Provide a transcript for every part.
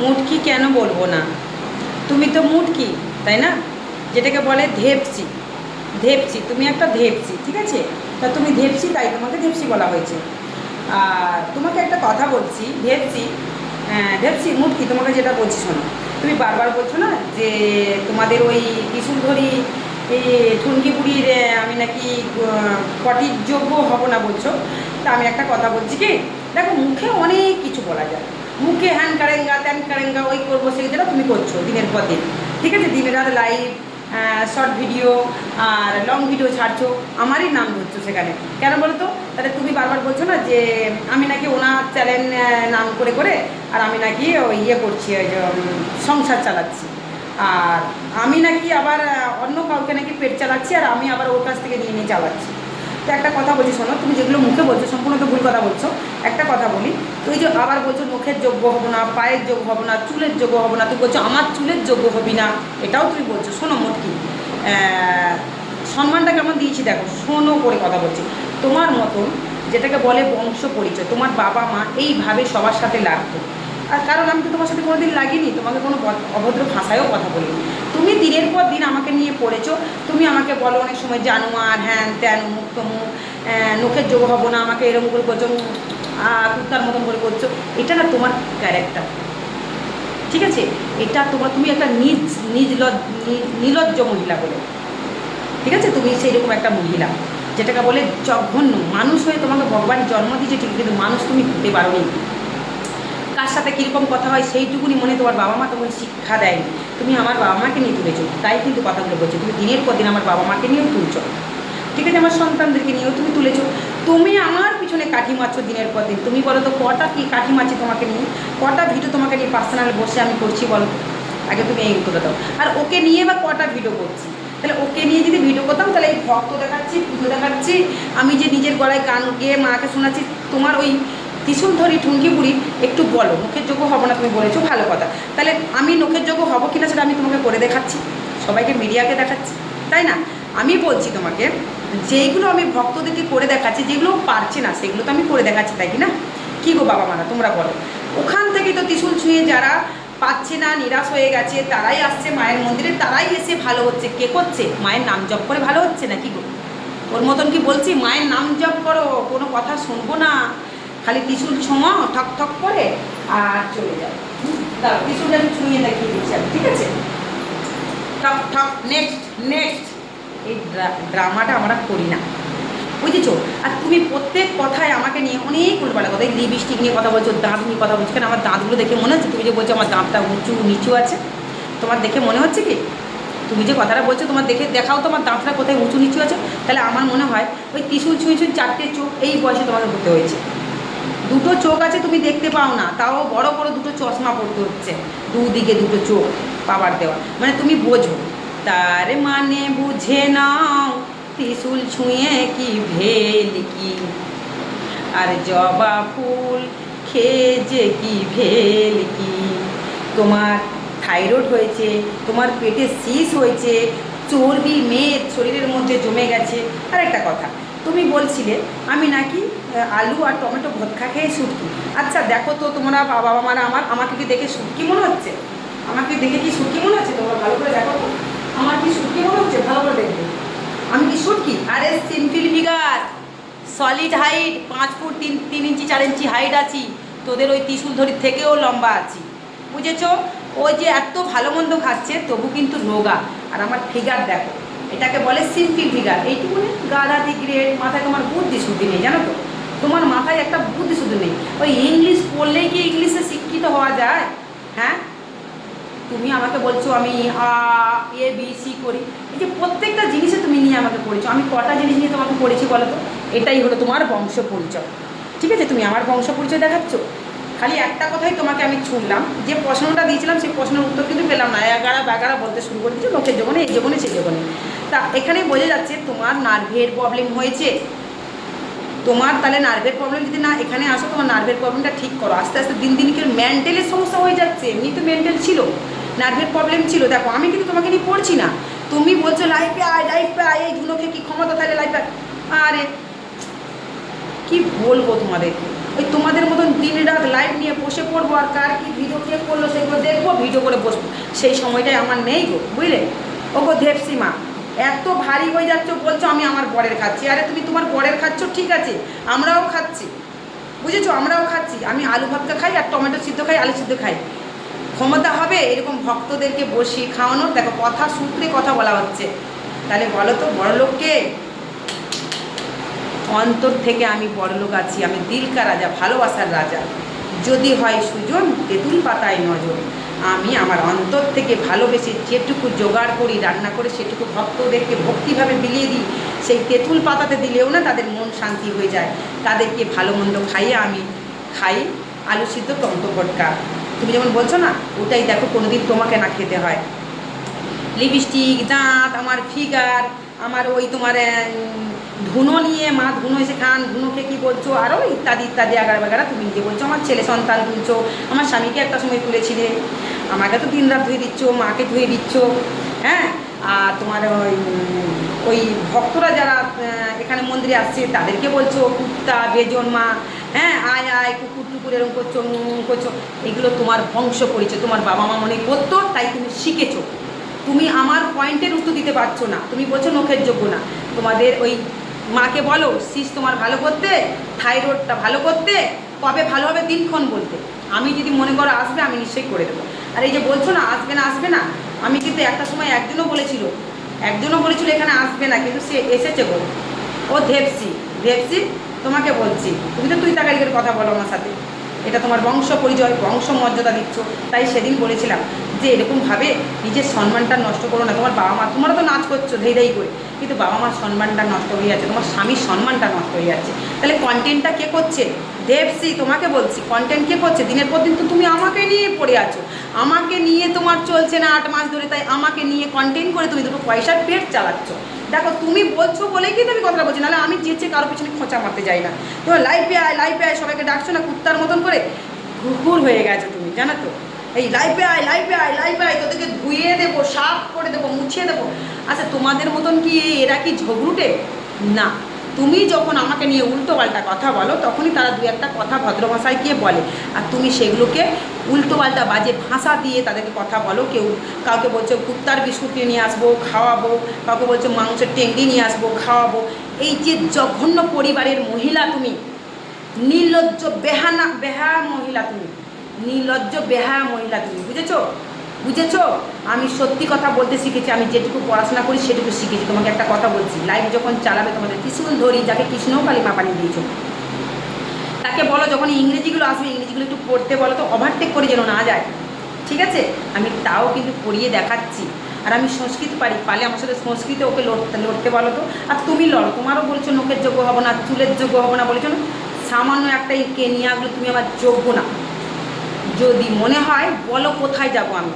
মুটকি কেন বলব না? তুমি তো মুটকি তাই না? যেটাকে বলে ধেপসি। ধেপসি তুমি একটা ধেপসি ঠিক আছে? তা তুমি ধেপসি তাই তোমাকে ধেপসি বলা হয়েছে। আর তোমাকে একটা কথা বলছি ধেপসি হ্যাঁ, ধেপসি মুটকি তোমাকে যেটা বলছি শোনো। তুমি বারবার বলছো না যে তোমাদের ওই কিশোরধরি এই ঠুনকিপুরির আমি নাকি কটির যোগ্য হব না বলছো? তা আমি একটা কথা বলছি কি? দেখো মুখে অনেক কিছু বলা যায়। মুখে হ্যান কারেঙ্গা, ত্যান কারেঙ্গা, ওই করব, সেই যেটা তুমি করছ দিনের পর দিন। ঠিক আছে, দিনের রাত লাইভ শর্ট ভিডিও আর লং ভিডিও ছাড়ছো, আমারই নাম ধরছো সেখানে। কেন বলো তো তাহলে তুমি বারবার বলছো না যে, আমি নাকি ওনার চ্যানেল নাম করে করে, আর আমি নাকি ওই ইয়ে করছি, ওই সংসার চালাচ্ছি। আর আমি নাকি আবার অন্য কাউকে নাকি পেট চালাচ্ছি, আর আমি আবার ওর কাছ থেকে নিয়ে নিয়ে চালাচ্ছি। তো একটা কথা বলছি, শোনো, তুমি যেগুলো মুখে বলছো, সম্পূর্ণ তো ভুল কথা বলছো, একটা কথা বলি। তুই যে আবার বলছো মুখের যোগ্য হব না, পায়ের যোগ্য হব না, চুলের যোগ্য হব না তুই বলছো আমার চুলের যোগ্য হবি না, এটাও তুমি বলছো, শোনো মোটকি সম্মানটা কেমন দিয়েছি দেখো, শোনো করে কথা বলছি। তোমার মতন যেটাকে বলে বংশ পরিচয়, তোমার বাবা মা এইভাবে সবার সাথে লাগতো। আর কারণ আমি তো তোমার সাথে কোনোদিন লাগিনি, তোমাকে কোনো অভদ্র ভাষায়ও কথা বলিনি। তুমি দিনের পর দিন আমাকে নিয়ে পড়েছো, তুমি আমাকে বলো অনেক সময় জানোয়ার, হ্যান ত্যান, মুখ তমুক নখের যোগ হব না, আমাকে এরকম করে করছ কুত্তার মতন করে করছ এটা না তোমার ক্যারেক্টার ঠিক আছে? এটা তোমার, তুমি একটা নিজ নিজ নির্লজ্জ মহিলা বলে। ঠিক আছে? তুমি সেইরকম একটা মহিলা, যেটাকে বলে জঘন্য। মানুষ হয়ে তোমাকে ভগবান জন্ম দিয়েছে ঠিক কিন্তু মানুষ তুমি হতে পারো নি কার সাথে কীরকম কথা হয় সেইটুকুনি মনে তোমার বাবা মা তোমাকে শিক্ষা দেয়নি। তুমি আমার বাবা মাকে নিয়ে তুলেছো। তাই কিন্তু কথাগুলো বলছো। তুমি দিনের পর দিন আমার বাবা মাকে নিয়েও তুলছো। ঠিক আছে, আমার সন্তানদেরকে নিয়েও তুমি তুলেছো। তুমি আমার পিছনে কাঠি মারছো দিনের পর দিন। তুমি বলো তো, কটা কী কাঠি মারছি তোমাকে নিয়ে? কটা ভিডিও তোমাকে নিয়ে পার্সোনাল বসে আমি করছি বলো? আগে তুমি এই উত্তরটা দাও। আর ওকে নিয়ে বা কটা ভিডিও করছি? তাহলে ওকে নিয়ে যদি ভিডিও করতাম, তাহলে এই ভক্ত দেখাচ্ছি, পুজো দেখাচ্ছি, আমি যে নিজের গলায় গান গেয়ে মাকে শোনাচ্ছি, তোমার ওই ত্রিশুল ধরি ঠুনকি বুড়ি, একটু বলো, মুখের যোগ্য হব না, তুমি বলেছ, ভালো কথা। তাহলে আমি নখের যোগ্য হব কিনা সেটা আমি তোমাকে করে দেখাচ্ছি। সবাইকে মিডিয়াকে দেখাচ্ছি, তাই না? আমি বলছি তোমাকে, যেইগুলো আমি ভক্তদেরকে করে দেখাচ্ছি, যেগুলো পারছে না, সেগুলো তো আমি করে দেখাচ্ছি, তাই কি না? কী গো বাবা মারা, তোমরা বলো। ওখান থেকে তো ত্রিশুল ছুঁয়ে যারা পাচ্ছে না, নিরাশ হয়ে গেছে, তারাই আসছে মায়ের মন্দিরে, তারাই এসে ভালো হচ্ছে। কে করছে? মায়ের নাম জপ করে ভালো হচ্ছে না কি গো? ওর মতন কি বলছি? মায়ের নাম জপ করো, কোনো কথা শুনব না। খালি ত্রিশুল ছোঁয়া ঠক ঠক করে আর চলে যায় দাঁড়াও ত্রিশুলটা আমি ছুঁয়ে দেখিয়ে দিচ্ছি আমি, ঠিক আছে? ঠক ঠক নেক্সট নেক্সট এই ড্রামাটা আমরা করি না। বুঝেছ? আর তুমি প্রত্যেক কথায় আমাকে নিয়ে অনেক উল্টোপাল্টা কথা লিপস্টিক নিয়ে কথা বলছো দাঁত নিয়ে কথা বলছো কেন আমার দাঁতগুলো দেখে মনে হচ্ছে তুমি যে বলছো আমার দাঁতটা উঁচু নিচু আছে? তোমার দেখে মনে হচ্ছে কি? তুমি যে কথাটা বলছো তোমার দেখে দেখাও তোমার দাঁতটা কোথায় উঁচু নিচু আছে? তাহলে আমার মনে হয় ওই ত্রিশুল ছুঁই ছুঁই চারটে চোখ এই বয়সে তোমাকে হতে হয়েছে। দুটো চোখ আছে তুমি দেখতে পাও না, তাও বড় বড় দুটো চশমা পড়তে হচ্ছে, দুদিকে দুটো চোখ পাবার দেওয়া। মানে তুমি বোঝো, তার মানে বুঝে নাও, ত্রিশুল ছুঁয়ে কি ভেল কি? আর জবা ফুল খেয়ে কি ভেল কি? তোমার থাইরয়েড হয়েছে, তোমার পেটে সিস হয়েছে, চর্বি মেদ, শরীরের মধ্যে জমে গেছে। আর একটা কথা, তুমি বলছিলে, আমি নাকি আলু আর টমেটো ভদকা খেয়ে শুটকি। আচ্ছা দেখো তো তোমরা বাবা মারা আমার, আমাকে কি দেখে শুটকি মনে হচ্ছে? আমাকে দেখে কি শুটকি মনে হচ্ছে? তোমরা ভালো করে দেখো আমার কি শুটকি মনে হচ্ছে? ভালো করে দেখবে। আমি কি শুটকি? আরে, সিম্পল ফিগার। সলিড হাইট পাঁচ ফুট তিন তিন ইঞ্চি, চার ইঞ্চি হাইট আছি। তোদের ওই ত্রিশুল ধরির থেকেও লম্বা আছি। বুঝেছ? ওই যে এত ভালো মন্দ খাচ্ছে, তবু কিন্তু রোগা আর আমার ফিগার দেখো। এটাকে বলে সিম্পল ফিগার। এইটুকু গাধাতি গ্রেড মাথায় তোমার বুদ্ধি শুদ্ধি নেই, জানো তো? তোমার মাথায় একটা বুদ্ধি শুধু নেই। ওই ইংলিশ পড়লেই কি ইংলিশে শিক্ষিত হওয়া যায়? হ্যাঁ? তুমি আমাকে বলছো আমি আ, এ, বি, সি করি। এই যে প্রত্যেকটা জিনিসে তুমি নিয়ে আমাকে পড়েছো। আমি কটা জিনিস নিয়ে তোমাকে পড়েছি বলো তো? এটাই হলো তোমার বংশ পরিচয়। ঠিক আছে? তুমি আমার বংশ পরিচয় দেখাচ্ছ? খালি একটা কথাই তোমাকে আমি ছুঁড়লাম। যে প্রশ্নটা দিয়েছিলাম, সেই প্রশ্নের উত্তর কিন্তু পেলাম না। এগারা বেগারা বলতে শুরু করে লোকের জীবনে, এই জীবনে, সেই জীবনে। তা এখানে বোঝা যাচ্ছে তোমার নার্ভের প্রবলেম হয়েছে। তোমার তাহলে নার্ভের প্রবলেম যদি না এখানে আসো, তোমার নার্ভের প্রবলেমটা ঠিক করো। আস্তে আস্তে দিন দিন মেন্টালের সমস্যা হয়ে যাচ্ছে এমনি তো মেন্টাল ছিল। নার্ভের প্রবলেম ছিল। দেখো, আমি কিন্তু তোমাকে নিয়ে পড়ছি না। তুমি বলছো, লাইফে আয় লাইফে আয়, এই ধুলোকে কি ক্ষমতা তাহলে লাইফে আরে, কি বলব তোমাদেরকে? ওই তোমাদের মতন দিন রাত লাইভ নিয়ে বসে পড়ব আর কার কি ভিডিও কে করল, সেগুলো দেখব ভিডিও করে বসবো। সেই সময়টাই আমার নেই গো, বুঝলে? ও গো দেবসীমা। এত ভারী হয়ে যাচ্ছ, বলছো আমি আমার বরের খাচ্ছি। আরে তুমি তোমার বরের খাচ্ছ? ঠিক আছে, আমরাও খাচ্ছি। বুঝেছ? আমরাও খাচ্ছি। আমি আলু ভর্তা খাই আর টমেটো সিদ্ধ খাই, আলু সিদ্ধ খাই। ক্ষমতা হবে এরকম ভক্তদেরকে বসিয়ে খাওয়ানোর? দেখো, কথা সূত্রে কথা বলা হচ্ছে। তাহলে বলো তো, বড়লোককে? অন্তর থেকে আমি বড়লোক আছি, আমি দিলকা রাজা, ভালোবাসার রাজা। যদি হয় সুজন, তেঁতুল পাতায় নজর। আমি আমার অন্তর থেকে ভালোবেসে যেটুকু জোগাড় করি, রান্না করে সেটুকু ভক্তদেরকে ভক্তিভাবে বিলিয়ে দিই, সেই তেঁতুল পাতাতে দিলেও না তাদের মন শান্তি হয়ে যায়। তাদেরকে ভালো মন্দ খাইয়ে আমি খাই, আলু সিদ্ধ, টমেটো ভটকা তুমি যেমন বলছো না, ওটাই দেখো কোনোদিন তোমাকে না খেতে হয়। লিপস্টিক, দাঁত, আমার ফিগার, আমার ওই তোমার ধুনো নিয়ে, মা ধুনো এসে খান, ধুনোকে কী বলছো? আরও ইত্যাদি ইত্যাদি, আগার বাগারা তুমি নিজে বলছো। আমার ছেলে সন্তান তুলছো, আমার স্বামীকে একটা সময় তুলেছিলে। আমাকে তো দিন রাত ধুয়ে দিচ্ছ, মাকে ধুয়ে দিচ্ছ হ্যাঁ? আর তোমার ওই ওই ভক্তরা যারা এখানে মন্দিরে আসছে, তাদেরকে বলছো, কুত্তা, বেজন মা হ্যাঁ? আয় আয়, কুকুর টুকুর এরকম করছ করছ। এগুলো তোমার বংশ পরিচয়, তোমার বাবা মা মনে করতো, তাই তুমি শিখেছো। তুমি আমার পয়েন্টের উত্তর দিতে পারছ না। তুমি বলছো নখের যোগ্য না। তোমাদের ওই মাকে বলো, সিস তোমার ভালো করতে, থাইরয়েডটা ভালো করতে, কবে ভালো হবে দিনক্ষণ বলতে। আমি যদি মনে করো আসবে, আমি নিশ্চয়ই করে দেবো। আর এই যে বলছো না, আসবে না আসবে না, আমি কিন্তু একটা সময় একজনও বলেছিল একজনও বলেছিল এখানে আসবে না, কিন্তু সে এসেছে গো ও ধেপসি ধেপসি তোমাকে বলছি। তুমি তো তুই তাকারিকের কথা বলো আমার সাথে। এটা তোমার বংশ পরিচয়, বংশ মর্যাদা দিচ্ছ, তাই সেদিন বলেছিলাম। যে এরকমভাবে নিজের সম্মানটা নষ্ট করো না। তোমার বাবা মা, তোমরা তো নাচ করছ ধেই ধেই করে। কিন্তু বাবা মার সম্মানটা নষ্ট হয়ে যাচ্ছে, তোমার স্বামীর সম্মানটা নষ্ট হয়ে যাচ্ছে। তাহলে কন্টেন্টটা কে করছে? দেবসি তোমাকে বলছি কন্টেন্ট কে করছে? দিনের পর দিন তো তুমি আমাকে নিয়ে পড়ে আছো। আমাকে নিয়ে তোমার চলছে না আট মাস ধরে, তাই আমাকে নিয়ে কন্টেন্ট করে তুমি দুটো পয়সার পেট চালাচ্ছ। দেখো, তুমি বলছো বলেই কিন্তু আমি কথাটা বলছি, নাহলে আমি যেচে কারও পিছনে খোঁচা মারতে যাই না। তোমার লাইফে আয় লাইফে আয়, সবাইকে ডাকছো না কুত্তার মতন করে? ঘুর হয়ে গেছো তুমি, জানো তো? এই লাইফে আয় লাইফে আয় লাইফে আয়, তোদেরকে ধুয়ে দেবো, সাফ করে দেবো, মুছিয়ে দেবো। আচ্ছা তোমাদের মতন কি এরা কি ঝগড়ুটে? না। তুমি যখন আমাকে নিয়ে উল্টো পাল্টা কথা বলো, তখনই তারা দু একটা কথা ভদ্র ভাষায় গিয়ে বলে। আর তুমি সেগুলোকে উল্টো পাল্টা বাজে ভাষা দিয়ে তাদেরকে কথা বলো। কেউ কাউকে বলছো কুত্তার বিস্কুট নিয়ে আসব, খাওয়াবো। কাউকে বলছো মাংসের টেঙ্গি নিয়ে আসব, খাওয়াবো। এই যে জঘন্য পরিবারের মহিলা তুমি, নির্লজ্জ, বেহানা বেহা মহিলা তুমি নির্লজ্জ বেহা মহিলা তুমি, বুঝেছ? বুঝেছ? আমি সত্যি কথা বলতে শিখেছি, আমি যেটুকু পড়াশোনা করি সেটুকু শিখেছি। তোমাকে একটা কথা বলছি লাইভ যখন চালাবে তোমাদের, ত্রিশুল ধরি, যাকে কৃষ্ণকালী মা বানিয়ে দিয়েছ। তাকে বলো, যখন ইংরেজিগুলো আসবে, ইংরেজিগুলো একটু পড়তে বলো তো ওভারটেক করে যেন না যায়। ঠিক আছে? আমি তাও কিন্তু পড়িয়ে দেখাচ্ছি। আর আমি সংস্কৃত পারি পালে আমার সাথে সংস্কৃতে ওকে লড়তে লড়তে বলো তো। আর তুমি লড়ো, তোমারও বলছো নোকের যোগ্য হব না, চুলের যোগ্য হব না বলেছ সামান্য একটা কেনিয়াগুলো তুমি আমার যোগ্য না। যদি মনে হয়, বলো কোথায় যাব আমি।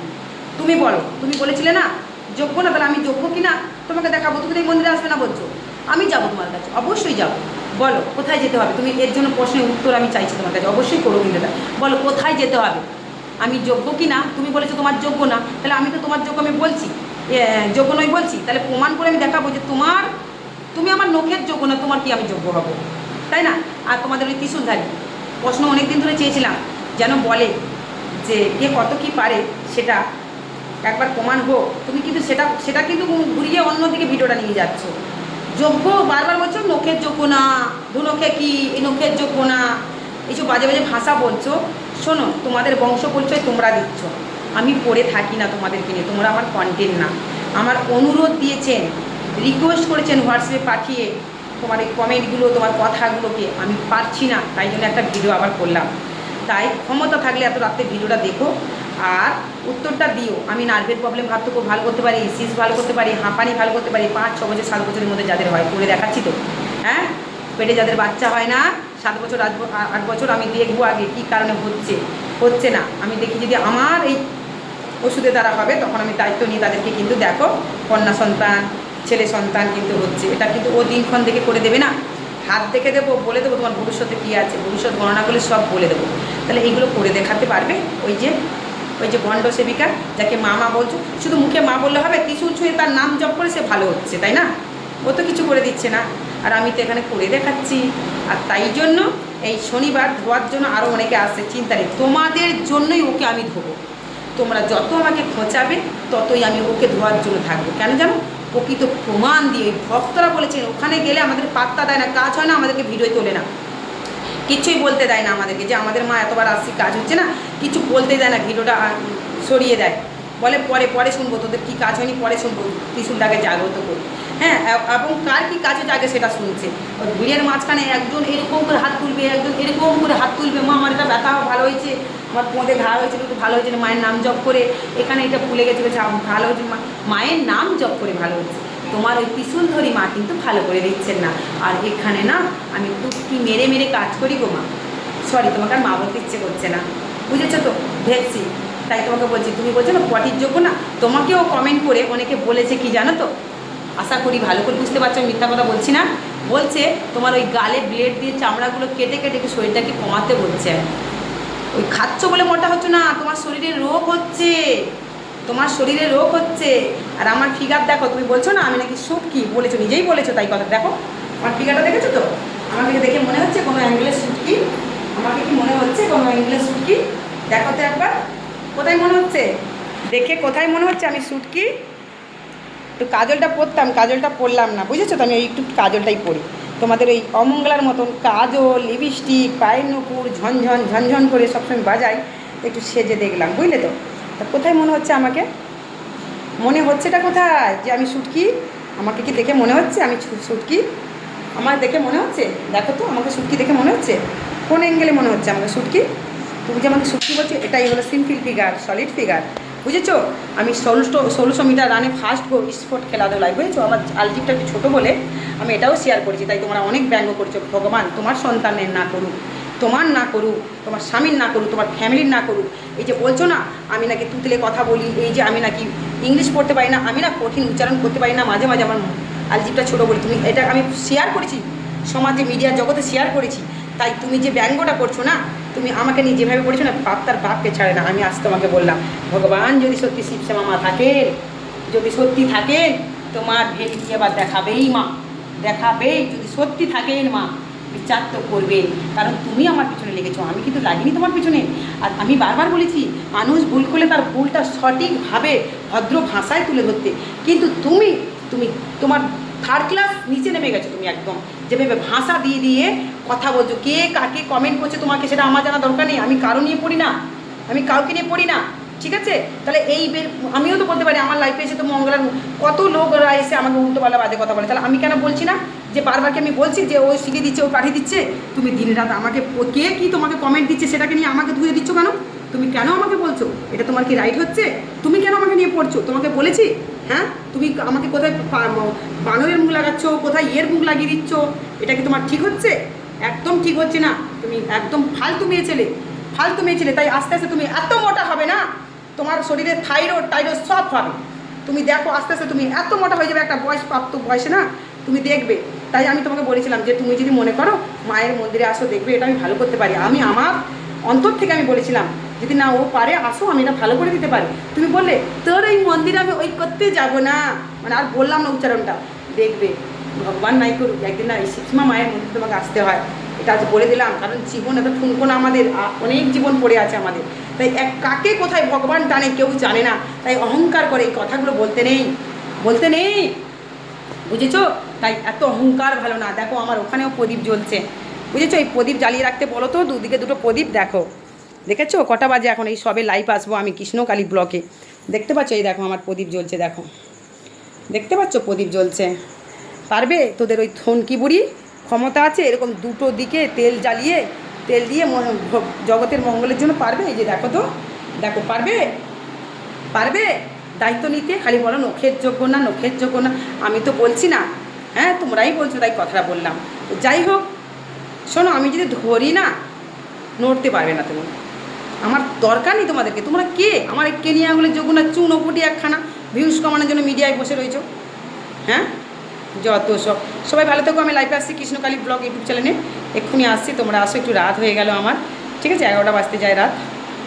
তুমি বলো, তুমি বলেছিলে না? যোগ্য না? তাহলে আমি যোগ্য কি না তোমাকে দেখাবো, তুমি এই মন্দিরে আসবে না বলছো। আমি যাব তোমার কাছে, অবশ্যই যাব। বলো, কোথায় যেতে হবে? তুমি এর জন্য প্রশ্নের উত্তর আমি চাইছি তোমার কাছে, অবশ্যই করো কিন্তু বলো, কোথায় যেতে হবে? আমি যোগ্য কি না তুমি বলেছ তোমার যোগ্য না। তাহলে আমি তো তোমার যোগ্য আমি বলছি। যোগ্য নই বলছি। তাহলে প্রমাণ করে আমি দেখাবো যে তোমার, তুমি আমার নখের যোগ্য না, তোমার কি আমি যোগ্য হব? তাই না? আর তোমাদের ওই ত্রিশুলধারী, প্রশ্ন অনেক দিন ধরে চেয়েছিলাম, যেন বলে। যে কে কত কি পারে সেটা একবার প্রমাণ হোক। তুমি কিন্তু সেটা সেটা কিন্তু ঘুরিয়ে অন্যদিকে ভিডিওটা নিয়ে যাচ্ছ। যোগ্য বারবার বলছো, নখের যোগ্য না, দু নখে কি এই নখের যোগ্য না। এইসব বাজে বাজে ভাষা বলছো। শোনো, তোমাদের বংশ পরিচয় তোমরা দিচ্ছ। আমি পড়ে থাকি না তোমাদেরকে নিয়ে, তোমরা আমার কন্টেন্ট না। আমার অনুরোধ দিয়েছেন রিকোয়েস্ট করেছেন হোয়াটসঅ্যাপে পাঠিয়ে তোমার এই কমেন্টগুলো তোমার কথাগুলোকে আমি পারছি না, তাই জন্য একটা ভিডিও আবার করলাম। তাই ক্ষমতা থাকলে এত রাত্রে ভিডিওটা দেখো। আর উত্তরটা দিও। আমি নার্ভের প্রবলেম খুব ভালো করতে পারি সিস ভালো করতে পারি, হাঁপানি ভালো করতে পারি, পাঁচ, ছ বছর, সাত বছরের মধ্যে যাদের হয়, করে দেখাচ্ছি তো। হ্যাঁ? পেটে যাদের বাচ্চা হয় না, সাত বছর, আট বছর আমি দেখব আগে কী কারণে হচ্ছে। হচ্ছে না। আমি দেখি যদি আমার এই ওষুধে দ্বারা হবে, তখন আমি দায়িত্ব নিয়ে তাদেরকে কিন্তু দেখো। কন্যা সন্তান, ছেলে সন্তান কিন্তু হচ্ছে। এটা কিন্তু ও দিনক্ষণ দেখে করে দেবে না। হাত দেখে দেবো, বলে দেবো তোমার ভবিষ্যতে কী আছে, ভবিষ্যৎ গণনা করলে সব বলে দেবো। তাহলে এইগুলো করে দেখাতে পারবে ওই যে ওই যে গণ্ড সেবিকা, যাকে মা মা বলছো। শুধু মুখে মা বললে হবে, ত্রিশুল ছুঁয়ে তার নাম জপ করে সে ভালো হচ্ছে, তাই না? ও তো কিছু করে দিচ্ছে না। আর আমি তো এখানে করে দেখাচ্ছি। আর তাই জন্য এই শনিবার ধোয়ার জন্য আরও অনেকে আসছে, চিন্তা নেই। তোমাদের জন্যই ওকে আমি ধোবো। তোমরা যত আমাকে খোঁচাবে, ততই আমি ওকে ধোয়ার জন্য থাকব। কেন জানো? প্রকৃত প্রমাণ দিয়ে ভক্তরা বলেছেন, ওখানে গেলে আমাদের পাত্তা দেয় না, কাজ হয় না, আমাদেরকে ভিডিও তোলে না। কিচ্ছুই বলতে দেয় না আমাদেরকে, যে আমাদের মা এতবার আসছি, কাজ হচ্ছে না, কিছু বলতে দেয় না ভিডিওটা সরিয়ে দেয়। বলে, পরে পরে শুনব, তোদের কী কাজ হয়নি, পরে শুনব ত্রিশুলটাকে জাগ্রত করি। হ্যাঁ এবং কার কী কাজ হচ্ছে আগে সেটা শুনছে। ভিড়ের মাঝখানে একজন এরকম করে হাত তুলবে, একজন এরকম করে হাত তুলবে, মা, আমার এটা ব্যথা, ভালো হয়েছে। আমার পোঁদে ঘা হয়েছিল একটু ভালো হয়েছে মায়ের নাম জপ করে এখানে এটা ভুলে গেছে ভালো হয়েছে। মা- মায়ের নাম জপ করে ভালো হচ্ছে তোমার ওই ত্রিশুল ধরি মা কিন্তু ভালো করে দিচ্ছেন না। আর এখানে না, আমি টুকটি মেরে মেরে কাজ করি গো মা। সরি তোমাকে আর মা বলতে ইচ্ছে করছে না। বুঝেছ তো? ভেবছি। তাই তোমাকে বলছি, তুমি বলছো না, পটির যোগ্য না? তোমাকেও কমেন্ট করে অনেকে বলেছে কি জানো তো? আশা করি ভালো করে বুঝতে পারছ, আমি মিথ্যা কথা বলছি না। বলছে, তোমার ওই গালে ব্লেড দিয়ে চামড়াগুলো কেটে কেটে শরীরটাকে কমাতে বলছে। ওই খাচ্ছ বলে মোটা হচ্ছে না, তোমার শরীরে রোগ হচ্ছে, তোমার শরীরে রোগ হচ্ছে। আর আমার ফিগার দেখো, তুমি বলছো না, আমি নাকি সুটকি? বলেছ, নিজেই বলেছ তাই কথা। দেখো, আমার ফিগারটা দেখেছ তো? আমাকে দেখে মনে হচ্ছে কোনো অ্যাঙ্গেলের সুটকি? আমাকে কি মনে হচ্ছে কোনো অ্যাঙ্গেলের সুটকি? দেখো তো একবার, কোথায় মনে হচ্ছে? দেখে কোথায় মনে হচ্ছে আমি সুটকি? একটু কাজলটা পরতাম, কাজলটা পরলাম না, বুঝেছ তো? আমি একটু কাজলটাই পরি। তোমাদের ওই অমঙ্গলার মতন কাজল লিপস্টিক পায়ের নুপুর ঝনঝন ঝনঝন করে সবসময় বাজাই, একটু সেজে দেখলাম, বুঝলে তো? তা কোথায় মনে হচ্ছে আমাকে? মনে হচ্ছেটা কোথায়? যে আমি সুটকি? আমাকে কি দেখে মনে হচ্ছে আমি সুটকি? আমার দেখে মনে হচ্ছে? দেখো তো, আমাকে সুটকি দেখে মনে হচ্ছে? কোন অ্যাঙ্গেলে মনে হচ্ছে আমাকে সুটকি? তুমি যে আমাকে সুটকি বলছো, এটাই হলো সিম্পল ফিগার সলিড ফিগার বুঝেছ? আমি ষোলোশো ষোলোশো মিটার রানে ফার্স্ট গো স্পোর্ট খেলাধুলায়, বুঝেছ? আমার আলজিপটা একটু ছোটো বলে আমি এটাও শেয়ার করেছি। তাই তোমরা অনেক ব্যঙ্গ করছ। ভগবান, তোমার সন্তানের না করুক, তোমার না করুক, তোমার স্বামীর না করুক, তোমার ফ্যামিলির না করুক, এই যে বলছো না, আমি নাকি তুতলে কথা বলি, এই যে আমি নাকি ইংলিশ পড়তে পারি না, আমি না কঠিন উচ্চারণ করতে পারি না, মাঝে মাঝে আমার আলজিপটা ছোটো বলি। তুমি এটা আমি শেয়ার করেছি, সমাজে মিডিয়ার জগতে শেয়ার করেছি। তাই তুমি যে ব্যঙ্গটা করছ না তুমি আমাকে নিয়ে যেভাবে করেছ না, বাপ তার বাপকে ছাড়ে না। আমি আজ তোমাকে বললাম, ভগবান যদি সত্যি শিবশ্যামা মা থাকেন যদি সত্যি থাকেন তোমার ভেলকি আবার দেখাবেই মা। দেখাবেই, যদি সত্যি থাকেন মা, বিচার তো করবেন কারণ তুমি আমার পিছনে লেগেছো, আমি কিন্তু লাগিনি তোমার পিছনে। আর আমি বারবার বলেছি, মানুষ ভুল করলে তার ভুলটা সঠিকভাবে ভদ্র ভাষায় তুলে ধরতে। কিন্তু তুমি তুমি তোমার থার্ড ক্লাস নিচে নেমে গেছো তুমি একদম। যেভাবে ভাষা দিয়ে দিয়ে কথা বলছো? কে কাকে কমেন্ট করছে তোমাকে? সেটা আমার জানা দরকার নেই। আমি কারও নিয়ে পড়ি না। আমি কাউকে নিয়ে পড়ি না। ঠিক আছে? তাহলে এই বের, আমিও তো বলতে পারি, আমার লাইফে এসে তো মঙ্গলার কত লোকরা এসে আমাকে উল্টোপাল্টা বাজে কথা বলে। তাহলে আমি কেন বলছি না যে বারবারকে আমি বলছি যে ও শিখিয়ে দিচ্ছে, ও পাঠিয়ে দিচ্ছে? তুমি দিন রাত আমাকে কে কি তোমাকে কমেন্ট দিচ্ছে সেটাকে নিয়ে আমাকে ধুয়ে দিচ্ছ কেন? তুমি কেন আমাকে বলছো? এটা তোমার কি রাইট হচ্ছে? তুমি কেন আমাকে নিয়ে পড়ছো? তোমাকে বলেছি? হ্যাঁ? তুমি আমাকে কোথায় বানরের মুখ লাগাচ্ছ? কোথায় ইয়ের মুখ লাগিয়ে দিচ্ছ? এটা কি তোমার ঠিক হচ্ছে? একদম ঠিক হচ্ছে না। তুমি একদম ফালতু মেয়ে ছেলে, ফালতু মেয়ে ছেলে, তাই আস্তে আস্তে তুমি এত মোটা হবে না? তোমার শরীরে থাইরয়েড, টাইরয়েড সব হবে। তুমি দেখো আস্তে আস্তে তুমি এত মোটা হয়ে যাবে, একটা বয়স প্রাপ্ত বয়সে না? তুমি দেখবে। তাই আমি তোমাকে বলেছিলাম যে তুমি যদি মনে করো মায়ের মন্দিরে আসো, দেখবে এটা আমি ভালো করতে পারি। আমি আমার অন্তর থেকে আমি বলেছিলাম, যদি না ও পারে, আসো, আমি এটা ভালো করে দিতে পারি। তুমি বললে, তোর এই মন্দিরে আমি ওই করতে যাব না। মানে আর বললাম না উচ্চারণটা। দেখবে ভগবান নাই করুক, একদিন না, এই শিবসমা মায়ের মন্দিরে তোমাকে আসতে হয়। এটা আজ বলে দিলাম, কারণ জীবন এত ঠুনকোনা আমাদের অনেক জীবন পড়ে আছে আমাদের। তাই এক কাকে কোথায় ভগবান টানে কেউ জানে না, তাই অহংকার করে এই কথাগুলো বলতে নেই বলতে নেই। বুঝেছ? তাই এত অহংকার ভালো না। দেখো, আমার ওখানেও প্রদীপ জ্বলছে। বুঝেছ? এই প্রদীপ জ্বালিয়ে রাখতে বলো তো, দুদিকে দুটো প্রদীপ দেখো। দেখেছ? কটা বাজে এখন? এই সবে লাইভ আসব আমি কৃষ্ণকালী ব্লকে। দেখতে পাচ্ছ? এই দেখো, আমার প্রদীপ জ্বলছে, দেখো। দেখতে পাচ্ছ? প্রদীপ জ্বলছে। পারবে? তোদের ওই থনকি বুড়ি ক্ষমতা আছে? এরকম দুটো দিকে তেল জ্বালিয়ে, তেল দিয়ে জগতের মঙ্গলের জন্য পারবে? এই যে দেখো তো, দেখো, পারবে? পারবে? দায়িত্ব নিতে? খালি বলো, নখের যোগ্য না, নখের যোগ্য না? আমি তো বলছি না। হ্যাঁ তোমরাই বলছো, তাই কথাটা বললাম। যাই হোক, শোনো, আমি যদি ধরি না, নড়তে পারবে না তুমি। আমার দরকার নেই তোমাদেরকে। তোমরা কে? আমার কেনিয়াগুলোর যোগ্য না চুনো ফুটি একখানা ভিউজ কমানোর জন্য মিডিয়ায় বসে রয়েছো। হ্যাঁ? যত সব। সবাই ভালো থাকো, আমি লাইভে আসছি কৃষ্ণকালী ব্লগ ইউটিউব চ্যানেলে এক্ষুনি আসছি, তোমরা আসো, একটু রাত হয়ে গেল আমার। ঠিক আছে, এগারোটা বাজতে যায় রাত।